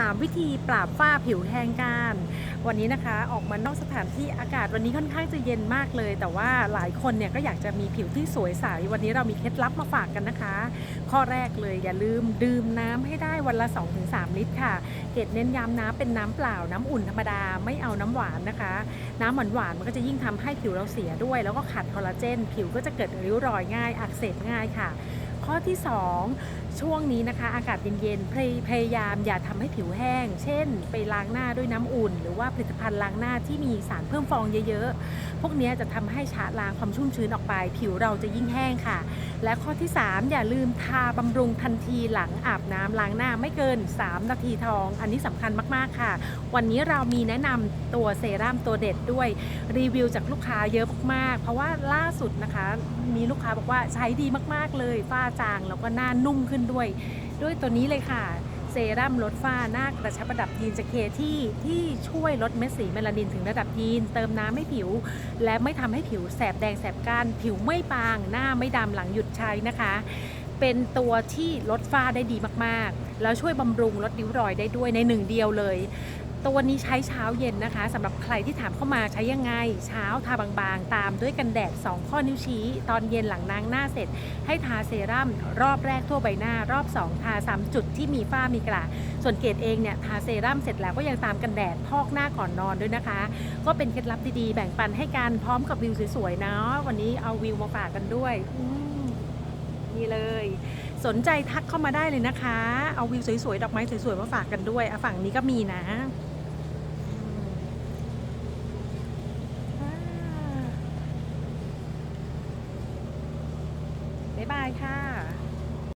3 วิธีปราบฝ้าผิวแห้งกานวันนี้นะคะออกมานอกสถานที่อากาศวันนี้ค่อนข้างจะเย็นมากเลย แต่ว่าหลายคนเนี่ยก็อยากจะมีผิวที่สวยใสวันนี้เรามีเคล็ดลับมาฝากกันนะคะ ข้อแรกเลยอย่าลืมดื่มน้ำให้ได้วันละ 2-3 ลิตรค่ะ เกดเน้นย้ำน้ำเป็นน้ำเปล่าน้ำอุ่นธรรมดาไม่เอาน้ำหวานนะคะ น้ำหวานหวานมันก็จะยิ่งทำให้ผิวเราเสียด้วย แล้วก็ขัดคอลลาเจน ผิวก็จะเกิดริ้วรอยง่าย อักเสบง่ายค่ะ ข้อที่ 2 ช่วงนี้นะคะ อากาศเย็นๆพยพยายามอย่าทำให้ผิวแห้ง เช่น ไปล้างหน้าด้วยน้ำอุ่น หรือว่าผลิตภัณฑ์ล้างหน้าที่มีสารเพิ่มฟองเยอะๆ พวกนี้จะทำให้ชะล้างความชุ่มชื้นออกไป ผิวเราจะยิ่งแห้งค่ะ และข้อที่ 3 อย่าลืมทาบำรุงทันทีหลังอาบน้ำล้างหน้าไม่เกิน 3 นาทีทอง อันนี้สำคัญมาก ๆ ค่ะ วันนี้เรามีแนะนำตัวเซรั่มตัวเด็ดด้วยรีวิวจากลูกค้าเยอะมาก ๆ เพราะว่าล่าสุดนะคะ มีลูกค้าบอกว่าใช้ดีมาก ๆ เลยฝ้าจางแล้วก็หน้านุ่มขึ้นด้วย ด้วยตัวนี้เลยค่ะ เซรั่มลดฝ้าหน้ากระชับระดับยีนจากเคที่ที่ช่วยลดเม็ดสีเมลานินถึงระดับยีน เติมน้ำให้ผิว และไม่ทำให้ผิวแสบแดงแสบก้านผิวไม่บาง หน้าไม่ดำหลังหยุดใช้นะคะ เป็นตัวที่ลดฝ้าได้ดีมากๆ แล้วช่วยบำรุงลดริ้วรอยได้ด้วยในหนึ่งเดียวเลย ตัวนี้ใช้เช้าเย็นนะคะสำหรับใครที่ถามเข้ามาใช้ยังไง เช้าทาบางๆ ตามด้วยกันแดด 2 ข้อนิ้วชี้ ตอนเย็นหลังล้างหน้าเสร็จ ให้ทาเซรั่มรอบแรกทั่วใบหน้ารอบ 2 ทาซ้ำจุดที่มีฝ้ามีกระส่วนเกดเองเนี่ยทาเซรั่มเสร็จแล้วก็ยังตามกันแดดพอกหน้าก่อนนอนด้วยนะคะ ก็เป็นเคล็ดลับดีๆ แบ่งปันให้กันพร้อมกับวิวสวยๆเนาะวันนี้เอาวิวมาฝากกันด้วยนี่เลย สนใจทักเข้ามาได้เลยนะคะ เอาวิวสวยๆ ดอกไม้สวยๆ มาฝากกันด้วยอฝั่งนี้ก็มีนะ บ๊ายบายค่ะ